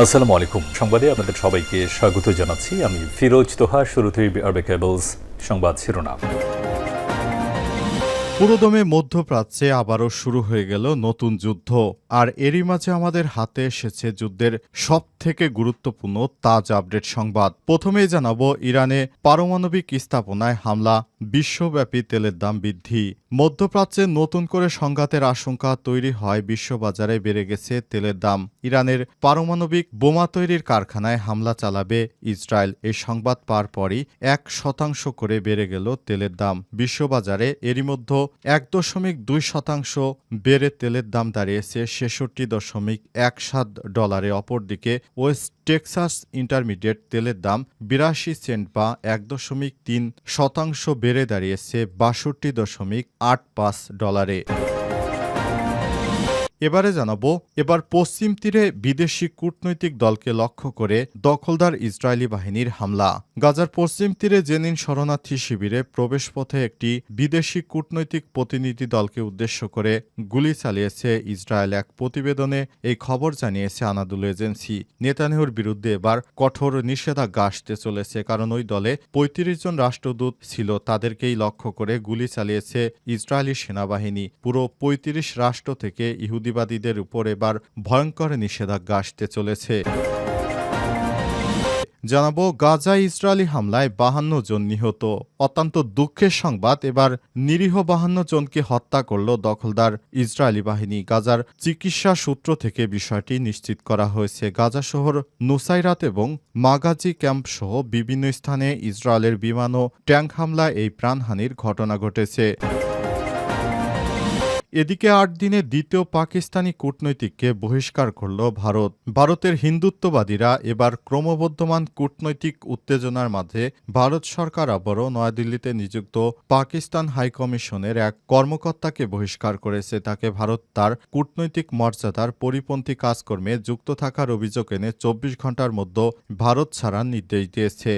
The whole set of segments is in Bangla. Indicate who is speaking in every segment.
Speaker 1: আসসালামু আলাইকুম। সংবাদে আপনাদের সবাইকে স্বাগত জানাচ্ছি। আমি ফিরোজ তোহা, শুরুতেই আরবে কেবলস সংবাদ শিরোনাম।
Speaker 2: পুরোদমে মধ্যপ্রাচ্যে আবারও শুরু হয়ে গেল নতুন যুদ্ধ। আর এরই মাঝে আমাদের হাতে এসেছে যুদ্ধের সব থেকে গুরুত্বপূর্ণ তাজ আপডেট সংবাদ। প্রথমেই জানাব, ইরানে পারমাণবিক স্থাপনায় হামলা, বিশ্বব্যাপী তেলের দাম বৃদ্ধি। মধ্যপ্রাচ্যে নতুন করে সংঘাতের আশঙ্কা তৈরি হয়, বিশ্ববাজারে বেড়ে গেছে তেলের দাম। ইরানের পারমাণবিক বোমা তৈরির কারখানায় হামলা চালাবে ইসরায়েল। এই সংবাদ পার পরই এক শতাংশ করে বেড়ে গেল তেলের দাম। বিশ্ববাজারে এরই মধ্যে এক দশমিক দুই শতাংশ বেড়ে তেলের দাম দাঁড়িয়েছে ছেষট্টি দশমিক এক সাত ডলারে অপরদিকে ওয়েস্ট টেক্সাস ইন্টারমিডিয়েট তেলের দাম বিরাশি সেন্ট বা এক দশমিক তিন শতাংশ বেড়ে দাঁড়িয়েছে বাষট্টি দশমিক আট পাঁচ ডলারে। এবারে জানাব, এবার পশ্চিম তীরে বিদেশি কূটনৈতিক দলকে লক্ষ্য করে দখলদার ইসরায়েলি বাহিনীর হামলা। গাজার পশ্চিম তীরে জেনিন শরণার্থী শিবিরে প্রবেশপথে একটি বিদেশি কূটনৈতিক প্রতিনিধি দলকে উদ্দেশ্য করে গুলি চালিয়েছে ইসরায়েল এক প্রতিবেদনে এই খবর জানিয়েছে আনাদুল এজেন্সি। নেতানিহুর বিরুদ্ধে এবার কঠোর নিষেধাজ্ঞা আসতে চলেছে, কারণ ওই দলে পঁয়ত্রিশ জন রাষ্ট্রদূত ছিল, তাদেরকেই লক্ষ্য করে গুলি চালিয়েছে ইসরায়েলি সেনাবাহিনী। পুরো পঁয়ত্রিশ রাষ্ট্র থেকে ইহুদিবাদীদের উপর এবার ভয়ঙ্কর নিষেধাজ্ঞা আসতে চলেছে। জানাব গাজা ইসরায়েলি হামলায় বাহান্ন জন নিহত। অত্যন্ত দুঃখের সংবাদ, এবার নিরীহ বাহান্ন জনকে হত্যা করল দখলদার ইসরায়েলি বাহিনী। গাজার চিকিৎসা সূত্র থেকে বিষয়টি নিশ্চিত করা হয়েছে। গাজা শহর নুসাইরাত এবং মাগাজি ক্যাম্প সহ বিভিন্ন স্থানে ইসরায়েলের বিমান ও ট্যাঙ্ক হামলায় এই প্রাণহানির ঘটনা ঘটেছে। এদিকে আট দিনে দ্বিতীয় পাকিস্তানি কূটনৈতিককে বহিষ্কার করল ভারত। ভারতের হিন্দুত্ববাদীরা এবার ক্রমবর্ধমান কূটনৈতিক উত্তেজনার মাঝে ভারত সরকার আবারও নয়াদিল্লিতে নিযুক্ত পাকিস্তান হাইকমিশনের এক কর্মকর্তাকে বহিষ্কার করেছে। তাকে ভারত তার কূটনৈতিক মর্যাদার পরিপন্থী কাজকর্মে যুক্ত থাকার অভিযোগ এনে চব্বিশ ঘণ্টার মধ্যে ভারত ছাড়ার নির্দেশ দিয়েছে।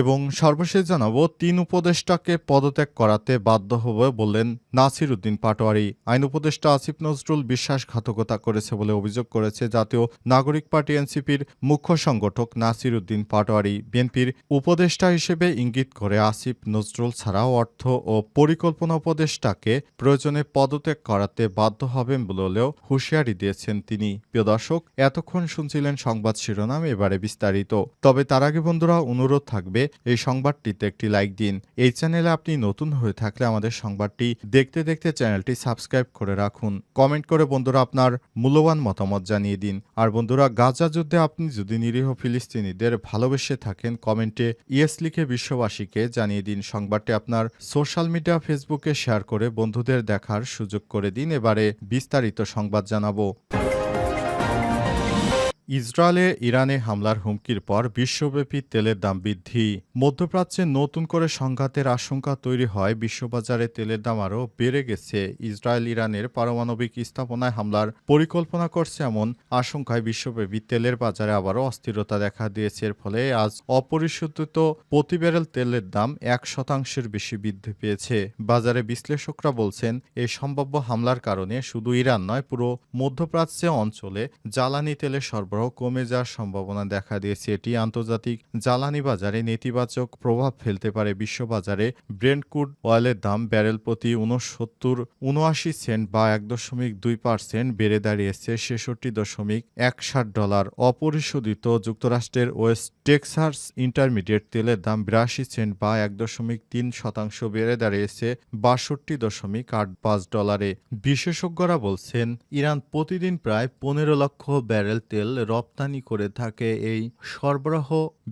Speaker 2: এবং সর্বশেষ জানাব, তিন উপদেষ্টাকে পদত্যাগ করাতে বাধ্য হবে বললেন নাসির উদ্দিন পাটোয়ারি। আইন উপদেষ্টা আসিফ নজরুল বিশ্বাসঘাতকতা করেছে বলে অভিযোগ করেছে জাতীয় নাগরিক পার্টি এনসিপির মুখ্য সংগঠক নাসির উদ্দিন পাটোয়ারি। বিএনপির উপদেষ্টা হিসেবে ইঙ্গিত করে আসিফ নজরুল ছাড়াও অর্থ ও পরিকল্পনা উপদেষ্টাকে প্রয়োজনে পদত্যাগ করাতে বাধ্য হবেন বলেও হুঁশিয়ারি দিয়েছেন তিনি। প্রিয় দর্শক, এতক্ষণ শুনছিলেন সংবাদ শিরোনাম, এবারে বিস্তারিত। তবে তার আগে বন্ধুরা, অনুরোধ থাকবে এই সংবাদটিতে একটি লাইক দিন। এই চ্যানেলে আপনি নতুন হয়ে থাকলে আমাদের সংবাদটি দেখতে দেখতে চ্যানেলটি সাবস্ক্রাইব করে রাখুন। কমেন্ট করে বন্ধুরা আপনার মূল্যবান মতামত জানিয়ে দিন। আর বন্ধুরা, গাজা যুদ্ধে আপনি যদি নিরীহ ফিলিস্তিনিদের ভালোবেসে থাকেন, কমেন্টে ইয়েস লিখে বিশ্ববাসীকে জানিয়ে দিন। সংবাদটি আপনার সোশ্যাল মিডিয়া, ফেসবুকে শেয়ার করে বন্ধুদের দেখার সুযোগ করে দিন। এবারে বিস্তারিত সংবাদ জানাব। ইসরায়েলে ইরানে হামলার হুমকির পর বিশ্বব্যাপী তেলের দাম বৃদ্ধি। মধ্যপ্রাচ্যে নতুন করে সংঘাতের আশঙ্কা তৈরি হয়। বিশ্ববাজারে তেলের দাম আরও বেড়ে গেছে। ইসরায়েল ইরানের পারমাণবিক স্থাপনায় হামলার পরিকল্পনা করছে এমন আশঙ্কায় বিশ্বব্যাপী তেলের বাজারে আবারও অস্থিরতা দেখা দিয়েছে। এর ফলে আজ অপরিশোধিত প্রতি ব্যারেল তেলের দাম এক শতাংশের বেশি বৃদ্ধি পেয়েছে। বাজারে বিশ্লেষকরা বলছেন এই সম্ভাব্য হামলার কারণে শুধু ইরান নয়, পুরো মধ্যপ্রাচ্যে অঞ্চলে জ্বালানি তেলের সরবরাহ সরবরাহ কমে যাওয়ার সম্ভাবনা দেখা দিয়েছে। এটি আন্তর্জাতিক জ্বালানি বাজারে নেতিবাচক প্রভাব ফেলতে পারে। বিশ্ববাজারে ব্রেন্ড ক্রুড অয়েলের দাম ব্যারেল প্রতি উনসত্তর উনআশি সেন্ট বা এক দশমিক দুই পার্সেন্ট বেড়ে দাঁড়িয়েছে ছেষট্টি দশমিক এক ষাট ডলার। অপরিশোধিত যুক্তরাষ্ট্রের ওয়েস্ট টেক্সাস ইন্টারমিডিয়েট তেলের দাম বিরাশি সেন্ট বা এক দশমিক তিন শতাংশ বেড়ে দাঁড়িয়েছে বাষট্টি দশমিক আট পাঁচ ডলারে। বিশেষজ্ঞরা বলছেন, ইরান প্রতিদিন প্রায় পনেরো লক্ষ ব্যারেল তেল রপ্তানি করে থাকে, এই সরবরাহ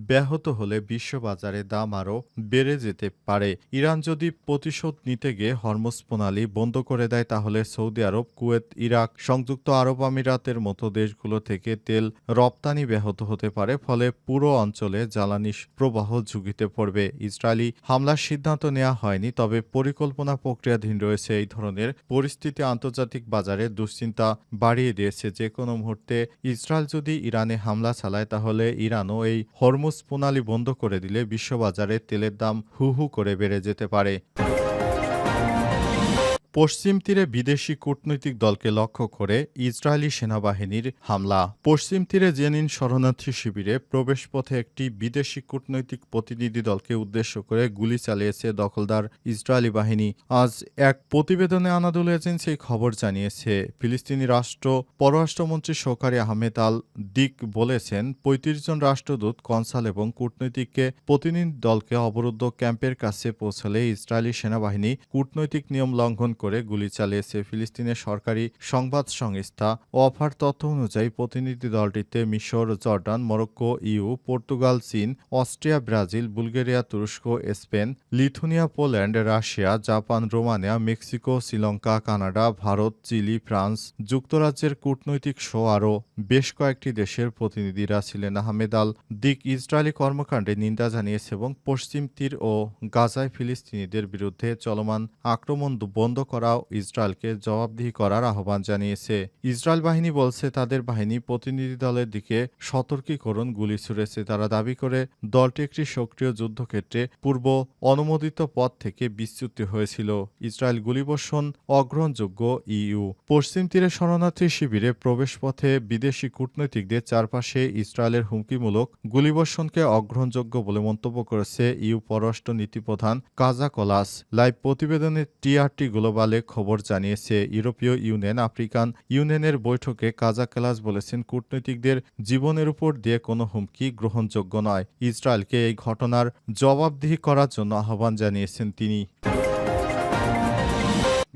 Speaker 2: ব্যাহত হলে বিশ্ববাজারে দাম আরও বেড়ে যেতে পারে। ইরান যদি প্রতিশোধ নিতে গিয়ে হরমোজ প্রণালী বন্ধ করে দেয়, তাহলে সৌদি আরব, কুয়েত, ইরাক, সংযুক্ত আরব আমিরাতের মতো দেশগুলো থেকে তেল রপ্তানি ব্যাহত হতে পারে, ফলে পুরো অঞ্চলে জ্বালানি প্রবাহ ঝুঁকিতে পড়বে। ইসরায়েলি হামলার সিদ্ধান্ত নেওয়া হয়নি, তবে পরিকল্পনা প্রক্রিয়াধীন রয়েছে। এই ধরনের পরিস্থিতি আন্তর্জাতিক বাজারে দুশ্চিন্তা বাড়িয়ে দিয়েছে। যে কোনো মুহূর্তে ইসরায়েল যদি ইরানে হামলা চালায়, তাহলে ইরানও এই হরমুজ প্রণালী বন্ধ করে দিলে বিশ্ববাজারে তেলের দাম হু হু করে বেড়ে যেতে পারে। পশ্চিম তীরে বিদেশি কূটনৈতিক দলকে লক্ষ্য করে ইসরায়েলি সেনাবাহিনীর হামলা। পশ্চিম তীরে জেনিন শরণার্থী শিবিরে প্রবেশপথে একটি বিদেশি কূটনৈতিক প্রতিনিধি দলকে উদ্দেশ্য করে গুলি চালিয়েছে দখলদার ইসরায়েলি বাহিনী। আজ এক প্রতিবেদনে আনাদুল এজেন্সি খবর জানিয়েছে। ফিলিস্তিনি রাষ্ট্র পররাষ্ট্রমন্ত্রী শোকারি আহমেদ আল দিক বলেছেন, পঁয়ত্রিশ জন রাষ্ট্রদূত, কনসাল এবং কূটনৈতিককে প্রতিনিধি দলকে অবরুদ্ধ ক্যাম্পের কাছে পৌঁছালে ইসরায়েলি সেনাবাহিনী কূটনৈতিক নিয়ম লঙ্ঘন করে গুলি চালিয়েছে ফিলিস্তিনের সরকারি সংবাদ সংস্থা অফার তথ্য অনুযায়ী প্রতিনিধি দলটিতে মিশর, জর্ডান, মরক্কো, ইউ, পর্তুগাল, চীন, অস্ট্রিয়া, ব্রাজিল, বুলগেরিয়া, তুরস্ক, Spain, Lithuania, Poland, Russia, Japan, Romania, Mexico, Sri Lanka, Canada, Bharat, Chile, France যুক্তরাজ্যের কূটনৈতিক শো আরও বেশ কয়েকটি দেশের প্রতিনিধিরা ছিলেন। আহমেদ আল দিক ইসরায়েলি কর্মকাণ্ডে নিন্দা জানিয়েছে এবং পশ্চিম তীর ও গাজায় ফিলিস্তিনিদের বিরুদ্ধে চলমান আক্রমণ বন্ধ করাও ইসরায়েলকে জবাবদিহি করার আহ্বান জানিয়েছে। ইসরায়েল বাহিনী বলছে, তাদের বাহিনী প্রতিনিধি দলের দিকে সতর্কীকরণ গুলি ছুড়েছে। তারা দাবি করে, দলটি একটি সক্রিয় যুদ্ধক্ষেত্রে পূর্ব অনুমোদিত পথ থেকে বিচ্যুত হয়েছিল। ইসরায়েল গুলিবর্ষণ অগ্রহণযোগ্য ইইউ। পশ্চিম তীরে শরণার্থী শিবিরে প্রবেশপথে বিদেশি কূটনৈতিকদের চারপাশে ইসরায়েলের হুমকিমূলক গুলিবর্ষণকে অগ্রহণযোগ্য বলে মন্তব্য করেছে ইউ পররাষ্ট্র নীতিপ্রধান কাজা কলাস লাইভ প্রতিবেদনে টিআরটি গ্লোবালে খবর জানিয়েছে, ইউরোপীয় ইউনিয়ন আফ্রিকান ইউনিয়নের বৈঠকে কাজা কালাস বলেছেন, কূটনৈতিকদের জীবনের উপর দিয়ে কোনো হুমকি গ্রহণযোগ্য নয়। ইসরায়েলকে এই ঘটনার জবাবদিহি করার জন্য আহ্বান জানিয়েছেন তিনি।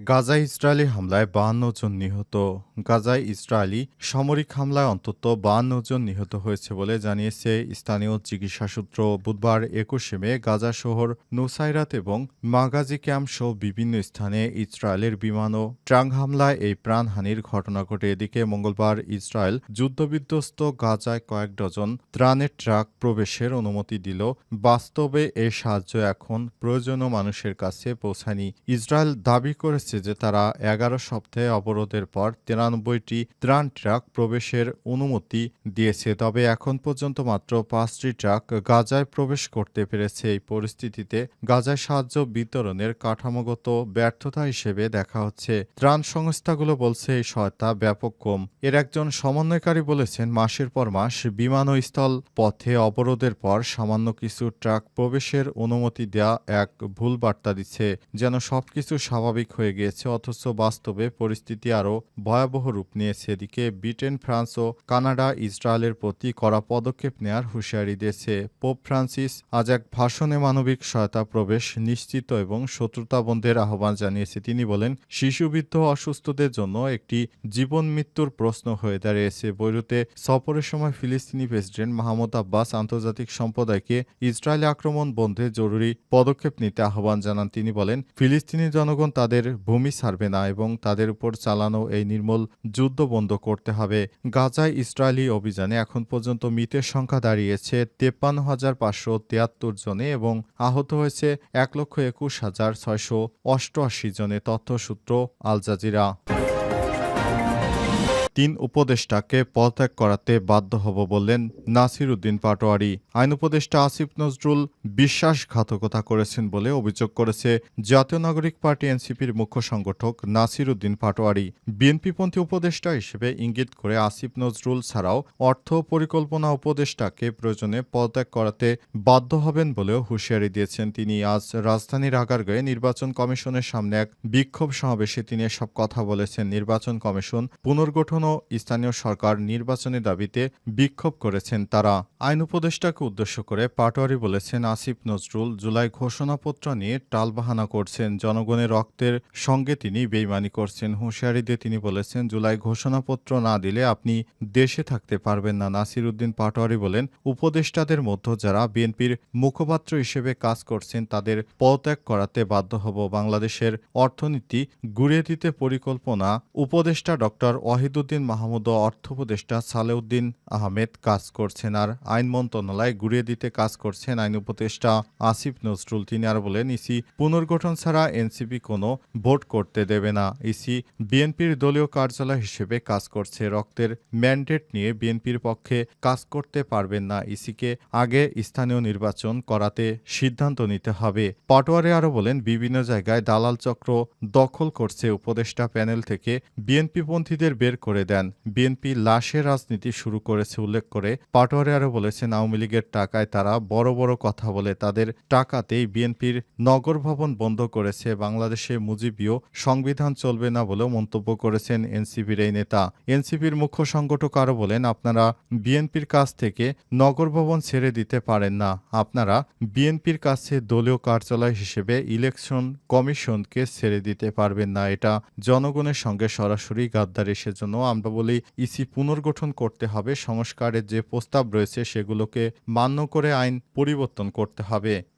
Speaker 2: গাজা ইসরায়েলি হামলায় বাহান্ন জন নিহত। গাজায় ইসরায়েলি সামরিক হামলায় অন্তত বাহান্ন জন নিহত হয়েছে বলে জানিয়েছে স্থানীয় চিকিৎসা সূত্র। বুধবার একুশে মে গাজা শহর নুসাইরাত এবং মাগাজি ক্যাম্প সহ বিভিন্ন স্থানে ইসরায়েলের বিমান ও ট্রাং হামলায় এই প্রাণহানির ঘটনা ঘটে। এদিকে মঙ্গলবার ইসরায়েল যুদ্ধবিধ্বস্ত গাজায় কয়েক ডজন ত্রাণের ট্রাক প্রবেশের অনুমতি দিল। বাস্তবে এ সাহায্য এখন প্রয়োজনীয় মানুষের কাছে পৌঁছায়নি। ইসরায়েল দাবি করেছে যে তারা এগারো সপ্তাহে অবরোধের পর তিরানব্বইটি ত্রাণ ট্রাক প্রবেশের অনুমতি দিয়েছে। তবে এখন পর্যন্ত মাত্র পাঁচটি ট্রাক গাজায় প্রবেশ করতে পেরেছে। এই পরিস্থিতিতে গাজায় সাহায্য বিতরণের কাঠামোগত ব্যর্থতা হিসেবে দেখা হচ্ছে। ত্রাণ সংস্থাগুলো বলছে, এই সহায়তা ব্যাপক কম। এর একজন সমন্বয়কারী বলেছেন, মাসের পর মাস বিমান ও স্থল পথে অবরোধের পর সামান্য কিছু ট্রাক প্রবেশের অনুমতি দেয়া এক ভুল বার্তা দিচ্ছে। যেন সবকিছু স্বাভাবিক হয়ে গিয়েছে, অথচ বাস্তবে পরিস্থিতি আরও ভয়াবহ রূপ নিয়েছে। এদিকে ব্রিটেন, ফ্রান্স ও কানাডা ইসরায়েলের প্রতি কড়া পদক্ষেপ নেয়ার হুঁশিয়ারি দিয়েছে। পোপ ফ্রান্সিস আজ এক ভাষণে মানবিক সহায়তা, প্রবেশ নিশ্চিত এবং শত্রুতা বন্ধের আহ্বান জানিয়েছে। তিনি বলেন, শিশুবৃদ্ধ অসুস্থদের জন্য একটি জীবন মৃত্যুর প্রশ্ন হয়ে দাঁড়িয়েছে। বৈরুতে সফরের সময় ফিলিস্তিনি প্রেসিডেন্ট মাহমুদ আব্বাস আন্তর্জাতিক সম্প্রদায়কে ইসরায়েলি আক্রমণ বন্ধে জরুরি পদক্ষেপ নিতে আহ্বান জানান। তিনি বলেন, ফিলিস্তিনি জনগণ তাদের ভূমি ছাড়বে না এবং তাদের উপর চালানো এই নির্মূল যুদ্ধ বন্ধ করতে হবে। গাজায় ইসরায়েলি অভিযানে এখন পর্যন্ত মৃতের সংখ্যা দাঁড়িয়েছে তেপ্পান্ন হাজার পাঁচশো তিয়াত্তর জনে এবং আহত হয়েছে এক লক্ষ একুশ হাজার ছয়শো অষ্টআশি জনে, তথ্যসূত্র আল জাজিরা। তিন উপদেষ্টাকে পদত্যাগ করাতে বাধ্য হব বললেন নাসির উদ্দিন পাটোয়ারি। আইন উপদেষ্টা আসিফ নজরুল বিশ্বাসঘাতকতা করেছেন বলে অভিযোগ করেছে। জাতীয় নাগরিক পার্টি এনসিপির মুখ্য সংগঠক নাসির উদ্দিন পাটোয়ারি। বিএনপিপন্থী উপদেষ্টা হিসেবে ইঙ্গিত করে আসিফ নজরুল ছাড়াও অর্থ পরিকল্পনা উপদেষ্টাকে প্রয়োজনে পদত্যাগ করাতে বাধ্য হবেন বলেও হুঁশিয়ারি দিয়েছেন তিনি। আজ রাজধানীর আগারগাঁয়ে নির্বাচন কমিশনের সামনে এক বিক্ষোভ সমাবেশে তিনি এসব কথা বলেছেন। নির্বাচন কমিশন পুনর্গঠন ও স্থানীয় সরকার নির্বাচনের দাবিতে বিক্ষোভ করেছেন তারা। আইন উপদেষ্টাকে উদ্দেশ্য করে পাটোয়ারি বলেছেন, আসিফ নজরুল জুলাই ঘোষণাপত্র নিয়ে টালবাহানা করছেন। জনগণের রক্তের সঙ্গে তিনি বেইমানি করছেন। হুঁশিয়ারি দিয়ে তিনি বলেছেন, জুলাই ঘোষণাপত্র না দিলে আপনি দেশে থাকতে পারবেন না। নাসির উদ্দিন পাটোয়ারি বলেন, উপদেষ্টাদের মধ্যে যারা বিএনপির মুখপাত্র হিসেবে কাজ করছেন তাদের পদত্যাগ করাতে বাধ্য হব। বাংলাদেশের অর্থনীতি গুড়িয়ে দিতে পরিকল্পনা উপদেষ্টা ডক্টর ওয়াহিদুদ্দিন সালেউদ্দিন মাহমুদ ও অর্থ উপদেষ্টা সালেউদ্দিন আহমেদ কাজ করছেন আর আইন মন্ত্রণালয় ঘুরিয়ে দিতে কাজ করছেন আইন উপদেষ্টা আসিফ নজরুল। তিনি আর বলেন, ইসি পুনর্গঠন ছাড়া এনসিপি কোনো ভোট করতে দেবে না। ইসি বিএনপির দলীয় কার্যালয় হিসেবে কাজ করছে। রক্তের ম্যান্ডেট নিয়ে বিএনপির পক্ষে কাজ করতে পারবেন না। ইসিকে আগে স্থানীয় নির্বাচন করাতে সিদ্ধান্ত নিতে হবে। পাটোয়ারে আরও বলেন, বিভিন্ন জায়গায় দালাল চক্র দখল করছে। উপদেষ্টা প্যানেল থেকে বিএনপি পন্থীদের বের করে দেন। বিএনপি লাশের রাজনীতি শুরু করেছে উল্লেখ করে পাটোয়ারে আরও বলেছেন, আওয়ামী লীগের টাকায় তারা বড় বড় কথা বলে, তাদের টাকাতেই বিএনপির নগর ভবন বন্ধ করেছে, বাংলাদেশে মুজিবীয় সংবিধান চলবে না বলেও মন্তব্য করেছেন এনসিপির এই নেতা। এনসিপির মুখ্য সংগঠক আরও বলেন, আপনারা বিএনপির কাছ থেকে নগর ভবন ছেড়ে দিতে পারেন না। আপনারা বিএনপির কাছে দলীয় কার্যালয় হিসেবে ইলেকশন কমিশনকে ছেড়ে দিতে পারবেন না। এটা জনগণের সঙ্গে সরাসরি গাদ্দারি, সেজন্য আমরা বলি ইসি পুনর্গঠন করতে হবে, সংস্কারের যে প্রস্তাব রয়েছে সেগুলোকে মান্য করে আইন পরিবর্তন করতে হবে।